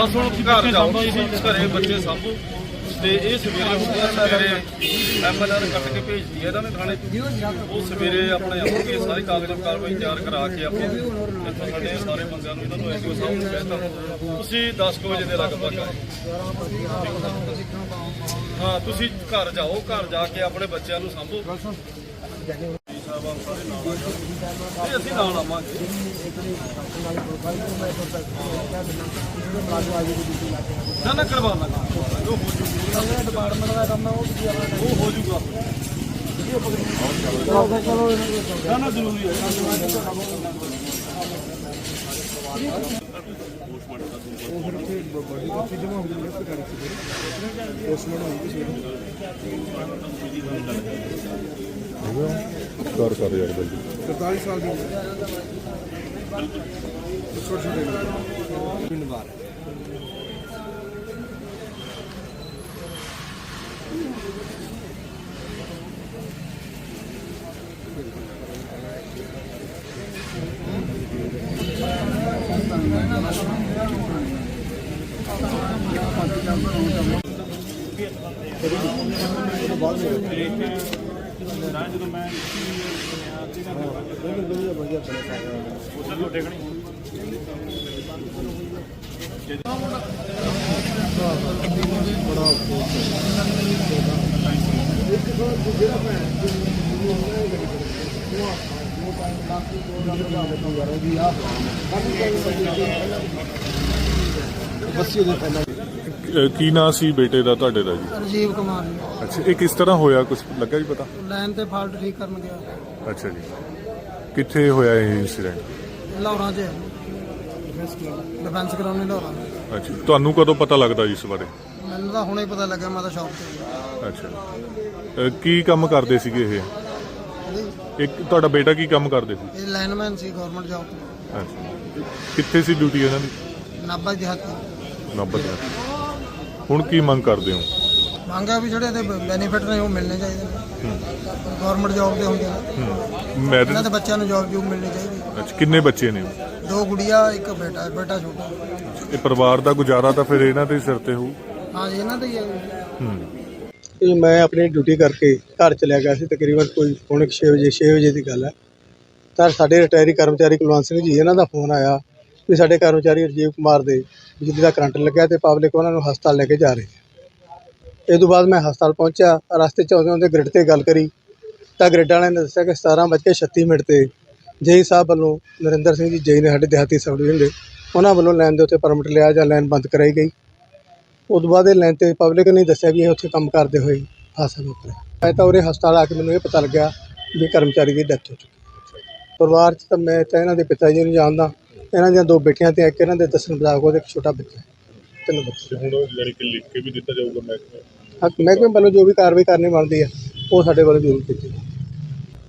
ਬਸ ਹੁਣ ਘਰ ਜਾਓ ਘਰੇ ਬੱਚੇ ਸਾਂਭੋ। ਤੇ ਇਹ ਸਵੇਰੇ ਹੁੰਦੇ ਆ ਸਵੇਰੇ ਐਮਐਲਆਰ ਕੱਟ ਕੇ ਭੇਜਦੀ ਹੈ ਇਹਨਾਂ ਨੇ ਥਾਣੇ। ਉਹ ਸਵੇਰੇ ਆਪਣੇ ਆਉਣਗੇ ਸਾਰੀ ਕਾਗਜ਼ ਕਾਰਵਾਈ ਤਿਆਰ ਕਰਾ ਕੇ ਆਪਾਂ ਇੱਥੋਂ ਸਾਡੇ ਸਾਰੇ ਬੰਦਿਆਂ ਨੂੰ ਇਹਨਾਂ ਨੂੰ ਐਸਓ ਸਾਹਿਬ ਨੂੰ ਕਹਿਤਾ ਤੁਸੀਂ 10 ਕੁ ਵਜੇ ਦੇ ਲਗਭਗ ਹਾਂ ਤੁਸੀਂ ਘਰ ਜਾਓ ਘਰ ਜਾ ਕੇ ਆਪਣੇ ਬੱਚਿਆਂ ਨੂੰ ਸਾਂਭੋ। ਇਹ ਅਸੀਂ ਨਾਲ ਆਵਾਂਗੇ। ਨਾ ਨਾ, ਕਰਵਾ ਲਾਂਗਾ ਉਹ ਹੋ ਜੂਗਾ ਡਿਪਾਰਟਮੈਂਟ ਦਾ ਕੰਮ ਹੈ ਉਹ ਹੋ ਜੂਗਾ। ਨਾ ਨਾ, ਜ਼ਰੂਰੀ ਹੈ। ਕਰ ਕਰ ਯਾਰ ਜਲਦੀ 43 ਸਾਲ ਦੀ ਉਮਰ ਛੋਟੇ ਛੋਟੇ ਪਿੰਡ ਬਾਹਰ ਬੱਸੀ ਦੇ ਪਹਿਲਾਂ ਅਹ ਕੀ ਨਾਂ ਸੀ ਬੇਟੇ ਦਾ ਤੁਹਾਡੇ ਦਾ ਜੀ? ਰਜੀਵ ਕੁਮਾਰ ਜੀ। ਅੱਛਾ ਇਹ ਕਿਸ ਤਰ੍ਹਾਂ ਹੋਇਆ? ਕੁਝ ਲੱਗਾ ਜੀ ਪਤਾ? ਲਾਈਨ ਤੇ ਫਾਲਟ ਠੀਕ ਕਰਨ ਗਿਆ। ਅੱਛਾ ਜੀ। ਕਿੱਥੇ ਹੋਇਆ ਇਹ ਇਨਸੀਡੈਂਟ ਲਾਹੌਰਾਂ 'ਚ। ਡਿਫੈਂਸ ਕਰਾਉਣੀ ਲਾਹੌਰਾਂ। ਅੱਛਾ ਤੁਹਾਨੂੰ ਕਦੋਂ ਪਤਾ ਲੱਗਦਾ ਜੀ ਇਸ ਬਾਰੇ? ਮੈਨੂੰ ਤਾਂ ਹੁਣੇ ਪਤਾ ਲੱਗਾ ਮੈਂ ਤਾਂ ਸ਼ੌਪ ਤੇ ਸੀ। ਅੱਛਾ। ਅਹ ਕੀ ਕੰਮ ਕਰਦੇ ਸੀਗੇ ਇਹ? ਇੱਕ ਤੁਹਾਡਾ ਬੇਟਾ ਕੀ ਕੰਮ ਕਰਦੇ ਸੀ? ਇਹ ਲਾਈਨਮੈਨ ਸੀ ਗਵਰਨਮੈਂਟ ਜੌਬ ਤੇ। ਅੱਛਾ। ਕਿੱਥੇ ਸੀ ਡਿਊਟੀ ਇਹਨਾਂ ਦੀ? ਨਾਭਾ ਦਿਹਾਤੀ ਨੰਬਰ ਹੁਣ ਕੀ ਮੰਗ ਕਰਦੇ ਹੋ? ਮੰਗਿਆ ਵੀ ਜਿਹੜੇ ਇਹਦੇ ਬੈਨੀਫਿਟ ਨੇ ਉਹ ਮਿਲਣੇ ਚਾਹੀਦੇ ਨੇ। ਗਵਰਨਮੈਂਟ ਜੌਬ ਦੇ ਹੁੰਦੇ ਨੇ। ਮੈਰਿਜ ਇਹਨਾਂ ਦੇ ਬੱਚਿਆਂ ਨੂੰ ਜੌਬ ਜੂਬ ਮਿਲਣੀ ਚਾਹੀਦੀ ਅੱਛਾ ਕਿੰਨੇ ਬੱਚੇ ਨੇ? ਦੋ ਗੁੜੀਆ ਇੱਕ ਬੇਟਾ ਬੇਟਾ ਛੋਟਾ। ਇਹ ਪਰਿਵਾਰ ਦਾ ਗੁਜ਼ਾਰਾ ਤਾਂ ਫਿਰ ਇਹਨਾਂ ਦੇ ਸਿਰ ਤੇ ਹੋਊ। ਹਾਂ ਜੀ ਇਹਨਾਂ ਦਾ ਹੀ ਹੈ। ਜੀ। ਹੂੰ। ਇਹ ਮੈਂ ਆਪਣੀ ਡਿਊਟੀ ਕਰਕੇ ਘਰ ਚਲਿਆ ਗਿਆ ਸੀ ਤਕਰੀਬਨ ਕੋਈ ਪੌਣੇ 6 ਵਜੇ 6 ਵਜੇ ਦੀ ਗੱਲ ਹੈ। ਤਾਂ ਸਾਡੇ ਰਿਟਾਇਰੀ ਕਰਮਚਾਰੀ ਕੁਲਵੰਤ ਸਿੰਘ ਜੀ ਇਹਨਾਂ ਦਾ ਫੋਨ ਆਇਆ। ਵੀ ਸਾਡੇ ਕਰਮਚਾਰੀ ਰਜੀਵ ਕੁਮਾਰ ਦੇ ਬਿਜਲੀ ਦਾ ਕਰੰਟ ਲੱਗਿਆ ਤੇ ਪਬਲਿਕ ਉਹਨਾਂ ਨੂੰ ਹਸਪਤਾਲ ਲੈ ਕੇ ਜਾ ਰਹੀ ਹੈ ਇਹ ਤੋਂ ਬਾਅਦ ਮੈਂ ਹਸਪਤਾਲ ਪਹੁੰਚਿਆ, ਰਸਤੇ 'ਚ ਆਉਂਦੇ ਆਉਂਦੇ ਗ੍ਰਿਡ ਤੇ ਗੱਲ ਕਰੀ ਤਾਂ ਗ੍ਰਿਡ ਵਾਲਿਆਂ ਨੇ ਦੱਸਿਆ ਕਿ 17:36 ਮਿੰਟ ਤੇ ਜੇਈ ਸਾਹਿਬ ਵੱਲੋਂ ਨਰਿੰਦਰ ਸਿੰਘ ਜੀ, ਜੇਈ ਨੇ ਸਾਡੇ ਦਿਹਾਤੀ ਸਬ ਡਿਵੀਜ਼ਨ ਦੇ, ਉਹਨਾਂ ਵੱਲੋਂ ਲਾਈਨ ਦੇ ਉੱਤੇ ਪਰਮਿਟ ਲਿਆ ਜਾਂ ਲਾਈਨ ਬੰਦ ਕਰਾਈ ਗਈ। ਉਸ ਤੋਂ ਬਾਅਦ ਇਹ ਲਾਈਨ ਤੇ ਪਬਲਿਕ ਨੇ ਦੱਸਿਆ ਵੀ ਇਹ ਉੱਥੇ ਕੰਮ ਕਰਦੇ ਹੋਏ ਹਾਦਸਾ ਵਾਪਰਿਆ ਮੈਂ ਤਾਂ ਉਰੇ ਹਸਪਤਾਲ ਆ ਕੇ ਮੈਨੂੰ ਇਹ ਪਤਾ ਲੱਗਿਆ ਵੀ ਕਰਮਚਾਰੀ ਦੀ ਡੈਥ ਹੋ ਚੁੱਕੀ ਪਰਿਵਾਰ 'ਚ ਤਾਂ ਮੈਂ ਤਾਂ ਇਹਨਾਂ ਦੇ ਪਿਤਾ ਜੀ ਨੂੰ ਜਾਣਦਾ। ਇਹਨਾਂ ਦੀਆਂ ਦੋ ਬੇਟੀਆਂ ਤੇ ਇੱਕ ਇਹਨਾਂ ਦੇ ਦੱਸਣ ਮੁਤਾਬਕ ਉਹਦੇ ਇੱਕ ਛੋਟਾ ਬੱਚਾ ਹੈ। ਤਿੰਨ ਬੱਚੇ। ਹੁਣ ਜਾਨੀ ਕਿ ਲਿਖ ਕੇ ਵੀ ਦਿੱਤਾ ਜਾਊਗਾ ਮਹਿਕਮੇ ਹਾਂ ਮਹਿਕਮੇ ਵੱਲੋਂ ਜੋ ਵੀ ਕਾਰਵਾਈ ਕਰਨੀ ਬਣਦੀ ਹੈ ਉਹ ਸਾਡੇ ਵੱਲੋਂ ਜ਼ਰੂਰ ਕੀਤੀ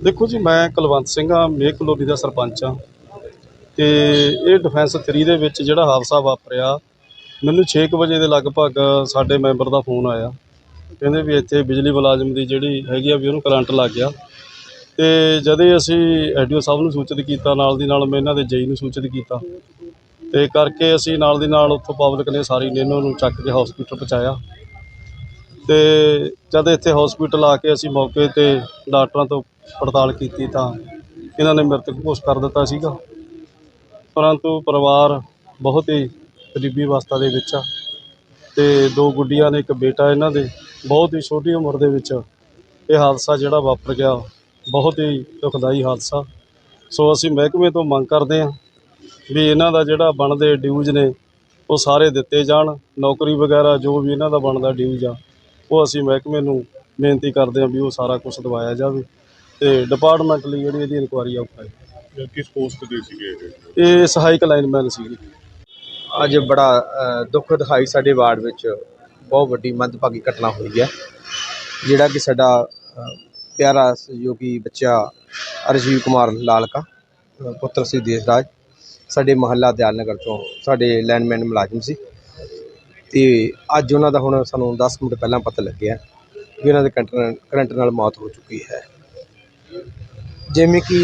ਦੇਖੋ ਜੀ ਮੈਂ ਕੁਲਵੰਤ ਸਿੰਘ ਆ ਮੇਕ ਕਲੋਨੀ ਦਾ ਸਰਪੰਚ ਆ। ਤੇ ਇਹ ਡਿਫੈਂਸ 3 ਦੇ ਵਿੱਚ ਜਿਹੜਾ ਹਾਦਸਾ ਵਾਪਰਿਆ ਮੈਨੂੰ 6 ਕੁ ਵਜੇ ਦੇ ਲਗਭਗ ਸਾਡੇ ਮੈਂਬਰ ਦਾ ਫੋਨ ਆਇਆ। ਕਹਿੰਦੇ ਵੀ ਇੱਥੇ ਬਿਜਲੀ ਮੁਲਾਜ਼ਮ ਦੀ ਜਿਹੜੀ ਹੈਗੀ ਆ ਵੀ ਉਹਨੂੰ ਕਰੰਟ ਲੱਗ ਗਿਆ। ਤੇ ਜਦੇ ਅਸੀਂ ਐਡੀਓ ਸਾਹਿਬ ਨੂੰ ਸੂਚਿਤ ਕੀਤਾ, ਨਾਲ ਦੀ ਨਾਲ ਮੈਂ ਇਹਨਾਂ ਦੇ ਜਈ ਨੂੰ ਸੂਚਿਤ ਕੀਤਾ, ਤੇ ਕਰਕੇ ਅਸੀਂ ਨਾਲ ਦੀ ਨਾਲ ਉੱਥੋਂ ਪਬਲਿਕ ਨੇ ਸਾਰੀ ਨੇ ਨੂੰ ਚੱਕ ਕੇ ਹਸਪੀਟਲ ਪਹੁੰਚਾਇਆ। ਤੇ ਜਦ ਇੱਥੇ ਹਸਪੀਟਲ ਆ ਕੇ ਅਸੀਂ ਮੌਕੇ ਤੇ ਡਾਕਟਰਾਂ ਤੋਂ ਪੜਤਾਲ ਕੀਤੀ ਤਾਂ ਇਹਨਾਂ ਨੇ ਮ੍ਰਿਤਕ ਘੋਸ਼ ਕਰ ਦਿੱਤਾ ਸੀਗਾ। ਪਰੰਤੂ ਪਰਿਵਾਰ ਬਹੁਤ ਹੀ ਗਰੀਬੀ ਅਵਸਥਾ ਦੇ ਵਿੱਚ ਆ ਤੇ ਦੋ ਗੁੱਡੀਆਂ ਨੇ ਇੱਕ ਬੇਟਾ ਇਹਨਾਂ ਦੇ, ਬਹੁਤ ਹੀ ਛੋਟੀ ਉਮਰ ਦੇ ਵਿੱਚ ਇਹ ਹਾਦਸਾ ਜਿਹੜਾ ਵਾਪਰ ਗਿਆ। ਬਹੁਤ ਹੀ ਦੁਖਦਾਈ ਹਾਦਸਾ। ਸੋ ਅਸੀਂ ਮਹਿਕਮੇ ਤੋਂ ਮੰਗ ਕਰਦੇ ਹਾਂ ਵੀ ਇਹਨਾਂ ਦਾ ਜਿਹੜਾ ਬਣਦੇ ਡਿਊਜ਼ ਨੇ ਉਹ ਸਾਰੇ ਦਿੱਤੇ ਜਾਣ। ਨੌਕਰੀ ਵਗੈਰਾ ਜੋ ਵੀ ਇਹਨਾਂ ਦਾ ਬਣਦਾ ਡਿਊਜ਼ ਆ ਉਹ ਅਸੀਂ ਮਹਿਕਮੇ ਨੂੰ ਬੇਨਤੀ ਕਰਦੇ ਹਾਂ ਵੀ ਉਹ ਸਾਰਾ ਕੁਝ ਦਵਾਇਆ ਜਾਵੇ। ਤੇ ਡਿਪਾਰਟਮੈਂਟ ਲਈ ਜਿਹੜੀ ਇਹਦੀ ਇਨਕੁਆਰੀ ਆ ਕਰਾਏ ਕਿਸ ਪੋਸਟ ਤੇ ਸੀਗੇ ਇਹ? ਸਹਾਇਕ ਲਾਈਨਮੈਨ ਸੀਗੀ ਅੱਜ ਬੜਾ ਦੁੱਖ ਦਿਖਾਈ ਸਾਡੇ ਵਾਰਡ ਵਿੱਚ। ਬਹੁਤ ਵੱਡੀ ਮੰਦਭਾਗੀ ਘਟਨਾ ਹੋਈ ਹੈ। ਜਿਹੜਾ ਕਿ ਸਾਡਾ ਪਿਆਰਾ ਸਹਿਯੋਗੀ ਬੱਚਾ ਅਰਜੀਵ ਕੁਮਾਰ ਲਾਲਕਾ ਪੁੱਤਰ ਸੀ ਦੇਸਰਾਜ। ਸਾਡੇ ਮਹੱਲਾ ਦਿਆਲਨਗਰ ਤੋਂ ਸਾਡੇ ਲੈਂਡਮੈਨ ਮੁਲਾਜ਼ਮ ਸੀ। ਤੇ ਅੱਜ ਉਹਨਾਂ ਦਾ ਹੁਣ ਸਾਨੂੰ 10 ਮਿੰਟ ਪਹਿਲਾਂ ਪਤਾ ਲੱਗਿਆ ਵੀ ਉਹਨਾਂ ਦੇ ਕਰੰਟ ਕਰੰਟ ਨਾਲ ਮੌਤ ਹੋ ਚੁੱਕੀ ਹੈ। ਜਿਵੇਂ ਕਿ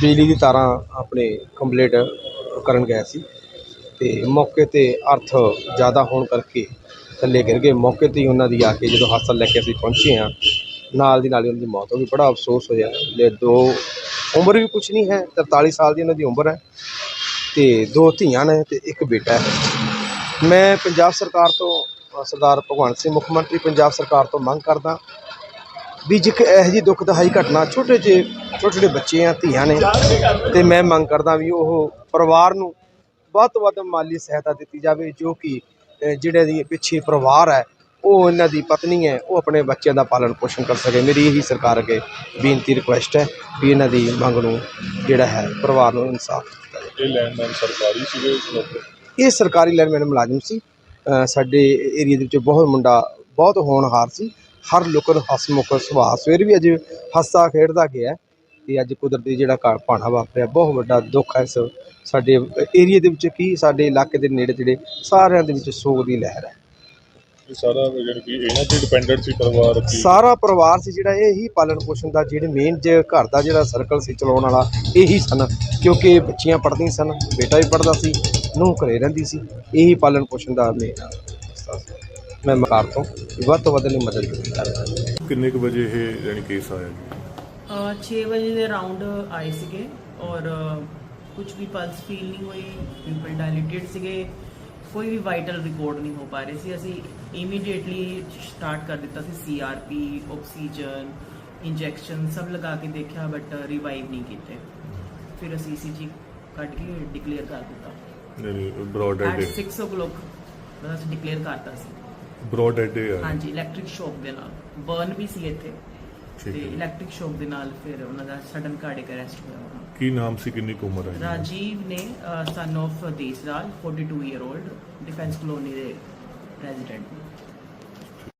ਬਿਜਲੀ ਦੀ ਤਾਰਾਂ ਆਪਣੇ ਕੰਪਲੀਟ ਕਰਨ ਗਏ ਸੀ ਤੇ ਮੌਕੇ ਤੇ ਅਰਥ ਜ਼ਿਆਦਾ ਹੋਣ ਕਰਕੇ ਥੱਲੇ ਗਿਰ ਗਏ। ਮੌਕੇ ਤੇ ਹੀ ਉਹਨਾਂ ਦੀ ਆ ਕੇ ਜਦੋਂ ਹਸਪਤਾਲ ਲੈ ਕੇ ਅਸੀਂ ਪਹੁੰਚੇ ਹਾਂ ਨਾਲ ਦੀ ਨਾਲ ਹੀ ਉਹਨਾਂ ਦੀ ਮੌਤ ਹੋ ਗਈ। ਬੜਾ ਅਫਸੋਸ ਹੋਇਆ। ਲੈ ਦੋ ਉਮਰ ਵੀ ਕੁਝ ਨਹੀਂ ਹੈ 43 ਸਾਲ ਦੀ ਉਹਨਾਂ ਦੀ ਉਮਰ ਹੈ। ਤੇ ਦੋ ਧੀਆਂ ਨੇ ਤੇ ਇੱਕ ਬੇਟਾ ਹੈ। ਮੈਂ ਪੰਜਾਬ ਸਰਕਾਰ ਤੋਂ ਸਰਦਾਰ ਭਗਵੰਤ ਸਿੰਘ, ਮੁੱਖ ਮੰਤਰੀ ਪੰਜਾਬ ਸਰਕਾਰ ਤੋਂ ਮੰਗ ਕਰਦਾ ਵੀ ਜਿੱਕ ਇਹੋ ਜਿਹੀ ਦਹਾਈ ਘਟਨਾ ਛੋਟੇ ਜਿਹੇ, ਛੋਟੇ ਛੋਟੇ ਬੱਚੇ ਆ ਧੀਆਂ ਨੇ, ਤੇ ਮੈਂ ਮੰਗ ਕਰਦਾ ਵੀ ਉਹ ਪਰਿਵਾਰ ਨੂੰ ਵੱਧ ਤੋਂ ਵੱਧ ਮਾਲੀ ਸਹਾਇਤਾ ਦਿੱਤੀ ਜਾਵੇ, ਜੋ ਕਿ ਜਿਹੜੇ ਦੀ ਪਿੱਛੇ ਪਰਿਵਾਰ ਹੈ ਉਹ ਇਹਨਾਂ ਦੀ ਪਤਨੀ ਹੈ ਉਹ ਆਪਣੇ ਬੱਚਿਆਂ ਦਾ ਪਾਲਣ ਪੋਸ਼ਣ ਕਰ ਸਕੇ। ਮੇਰੀ ਇਹੀ ਸਰਕਾਰ ਅੱਗੇ ਬੇਨਤੀ ਰਿਕੁਐਸਟ ਹੈ ਵੀ ਇਹਨਾਂ ਦੀ ਮੰਗ ਨੂੰ ਜਿਹੜਾ ਹੈ ਪਰਿਵਾਰ ਨੂੰ ਇਨਸਾਫ ਦਿੱਤਾ ਜਾਵੇ। ਇਹ ਲੈਂਡਮਾਈਨ ਸਰਕਾਰੀ ਸੀਗੇ ਇਹ ਸਰਕਾਰੀ ਲੈਂਡਮੈਨ ਮੁਲਾਜ਼ਮ ਸੀ। ਸਾਡੇ ਏਰੀਆ ਦੇ ਵਿੱਚ ਬਹੁਤ ਮੁੰਡਾ ਬਹੁਤ ਹੋਣਹਾਰ ਸੀ। ਹਰ ਲੋਕਾਂ ਨੂੰ ਹਸਮੁਖ ਸੁਭਾਅ ਸਵੇਰ ਵੀ ਅੱਜ ਹੱਸਾ ਖੇਡਦਾ ਗਿਆ ਤੇ ਅੱਜ ਕੁਦਰਤੀ ਜਿਹੜਾ ਭਾਣਾ ਵਾਪਰਿਆ। ਬਹੁਤ ਵੱਡਾ ਦੁੱਖ ਹੈ ਇਸ ਸਾਡੇ ਏਰੀਆ ਦੇ ਵਿੱਚ ਕੀ ਸਾਡੇ ਇਲਾਕੇ ਦੇ ਨੇੜੇ ਜਿਹੜੇ ਸਾਰਿਆਂ ਦੇ ਵਿੱਚ ਸੋਗ ਦੀ ਲਹਿਰ ਹੈ। ਇਹ ਸਾਰਾ ਜਿਹੜੀ ਕਿ ਇਹਨਾਂ ਤੇ ਡਿਪੈਂਡੈਂਟ ਸੀ ਪਰਿਵਾਰ ਕੀ? ਸਾਰਾ ਪਰਿਵਾਰ ਸੀ ਜਿਹੜਾ ਇਹ ਹੀ ਪਾਲਣ ਪੋਸ਼ਣ ਦਾ ਜਿਹੜੇ ਮੇਨ ਜੇ ਘਰ ਦਾ ਜਿਹੜਾ ਸਰਕਲ ਸੀ ਚਲਾਉਣ ਵਾਲਾ ਇਹੀ ਸਨ। ਕਿਉਂਕਿ ਬੱਚੀਆਂ ਪੜ੍ਹਦੀਆਂ ਸਨ ਬੇਟਾ ਵੀ ਪੜ੍ਹਦਾ ਸੀ ਨੂੰਹ ਘਰੇ ਰਹਿੰਦੀ ਸੀ ਇਹੀ ਪਾਲਣ ਪੋਸ਼ਣ ਦਾ ਮੇਨ ਮੈਂ ਮਕਾਰ ਤੋਂ ਵੱਧ ਤੋਂ ਵੱਧ ਲਈ ਮਦਦ ਕੀਤੀ ਜਾਵੇ। ਕਿੰਨੇ ਕੁ ਵਜੇ ਇਹ ਜਾਨੀ ਕੇਸ ਆਇਆ ਜੀ? ਅ, ਛੇ ਵਜੇ ਦੇ ਰਾਉਂਡ ਆਏ ਸੀਗੇ ਔਰ ਕੁਝ ਵੀ ਪਲਸ ਫੀਲ ਨਹੀਂ ਹੋਈ ਪਿੰਪਲ ਡਾਇਲੇਟਡ ਸੀਗੇ। ਕੋਈ ਵੀ ਵਾਈਟਲ ਰਿਕਾਰਡ ਨਹੀਂ ਹੋ ਪਾ ਰਹੇ ਸੀ। ਅਸੀਂ ਇਮੀਡੀਏਟਲੀ ਸਟਾਰਟ ਕਰ ਦਿੱਤਾ ਸੀ ਸੀਆਰਪੀ ਆਕਸੀਜਨ ਇੰਜੈਕਸ਼ਨ ਸਭ ਲਗਾ ਕੇ ਦੇਖਿਆ ਬਟ ਰਿਵਾਈਵ ਨਹੀਂ ਕੀਤੇ। ਫਿਰ ਅਸੀਂ ਈਸੀਜੀ ਕੱਢ ਕੇ ਡਿਕਲੇਅਰ ਕਰ ਦਿੱਤਾ। ਬ੍ਰੌਡ ਐਟ ਹੈਡ 6 o'clock ਮਤਲਬ ਅਸੀਂ ਡਿਕਲੇਅਰ ਕਰਤਾ ਸੀ। ਬ੍ਰੌਡ ਹੈਡ ਆ। ਹਾਂਜੀ ਇਲੈਕਟ੍ਰਿਕ ਸ਼ੌਕ ਦੇ ਨਾਲ। ਬਰਨ ਵੀ ਸੀ ਇੱਥੇ। ਤੇ ਇਲੈਕਟ੍ਰਿਕ ਸ਼ੌਕ ਦੇ ਨਾਲ ਫਿਰ ਉਹਨਾਂ ਦਾ ਸਡਨ ਕਾਰਡਿਕ ਅਰੈਸਟ ਹੋਇਆ ਉਹਨਾਂ ਦਾ। ਕੀ ਨਾਮ ਸੀ ਕਿੰਨੀ ਕੁ ਉਮਰ ਹੈ? ਰਾਜੀਵ ਨੇ son of Desraj 42 year old defence colony ਦੇ president.